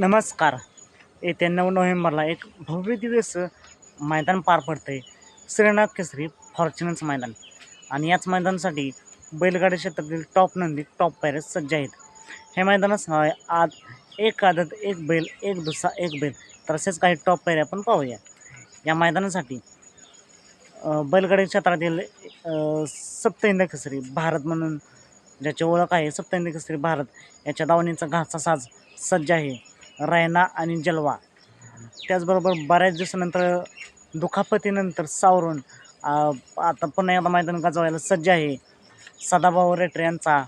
नमस्कार. येत्या नऊ नोव्हेंबरला एक भव्य दिवस मैदान पार पडतं आहे श्रीनाथ केसरी फॉर्च्युनर्स मैदान. आणि याच मैदानासाठी बैलगाडी क्षेत्रातील टॉप नंदी टॉप पॅरेस सज्ज आहेत. हे मैदानास आज एक आदत एक बैल एक दुसरा एक बैल तसेच काही टॉप पायरे आपण पाहूया. या मैदानासाठी बैलगाडी क्षेत्रातील अं, सप्तहिंद केसरी भारत म्हणून ज्याची ओळख आहे सप्तहिंद केसरी भारत याच्या दावणीचा घाचा साज सज्ज आहे. रैना आणि जलवा. त्याचबरोबर बऱ्याच दिवसानंतर दुखापतीनंतर सावरून आता पुन्हा एकदा मैदान गाजवायला सज्ज आहे. सदाभाऊ रेटर यांचा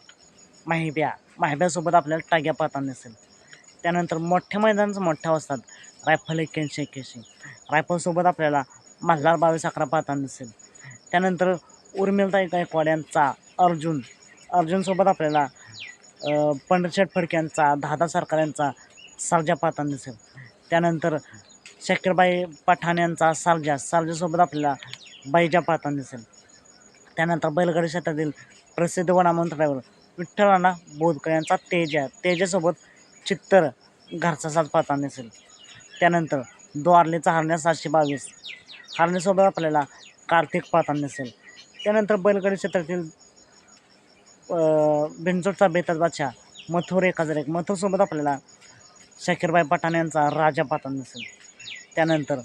माहिब्या माहिब्यासोबत आपल्याला टाग्या पाहताना दिसेल. त्यानंतर मोठ्या मैदानाचं मोठ्या असतात. रायफल एक्क्याऐंशी एक्क्याऐंशी. रायफलसोबत आपल्याला मल्हार बावीस अकरा पाहताना दिसेल. त्यानंतर उर्मिलताई गायकवाड यांचा अर्जुन. अर्जुनसोबत आपल्याला अ, पंढरशेठ फडक्यांचा दादा सरकार यांचा सालजा पाहताना दिसेल त्यानंतर शक्करबाई पठाण यांचा सालजा सालजासोबत आपल्याला बैजा पाहताना दिसेल त्यानंतर बैलगाडी क्षेत्रातील प्रसिद्ध वनामंत विठ्ठलांना बोधकर यांचा तेजा तेजासोबत चित्तर घरचा साज पाहताना दिसेल त्यानंतर द्वारलेचा हरण्या सातशे बावीस. हरण्यासोबत आपल्याला कार्तिक पाहताना दिसेल त्यानंतर बैलगाडी क्षेत्रातील बिनचोटचा बेताज बादशाह मथुर एक हजार एक. मथुरसोबत आपल्याला शाकीरबाई पठाण यांचा राजा पठाण दिसेल त्यानंतर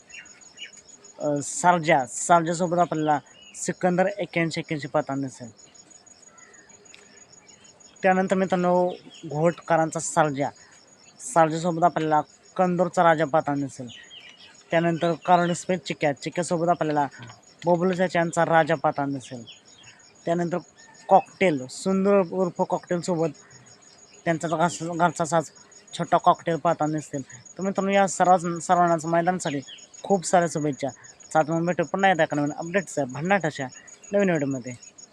सारजा सारजासोबत आपल्याला सिकंदर एक्क्याऐंशी एक्क्याऐंशी पठाण दिसेल त्यानंतर मित्रांनो घोटकरांचा सारजा सारजासोबत आपल्याला कंदोरचा राजा पठाण दिसेल त्यानंतर कारणस्पेट चिक्या. चिक्यासोबत आपल्याला बोबलूच्या यांचा राजा पठाण दिसेल त्यानंतर कॉकटेल सुंदर उर्फ कॉकटेलसोबत त्यांचा घास घरचा साज छोटा कॉकटेल पाहताना दिसतील तर मित्रांनो या सर्व सर्वांनाच मैदानासाठी खूप साऱ्या शुभेच्छा. सात भेटू पुन्हा येत्या का नवीन अपडेट्स भन्नाट अशा नवीन व्हिडिओमध्ये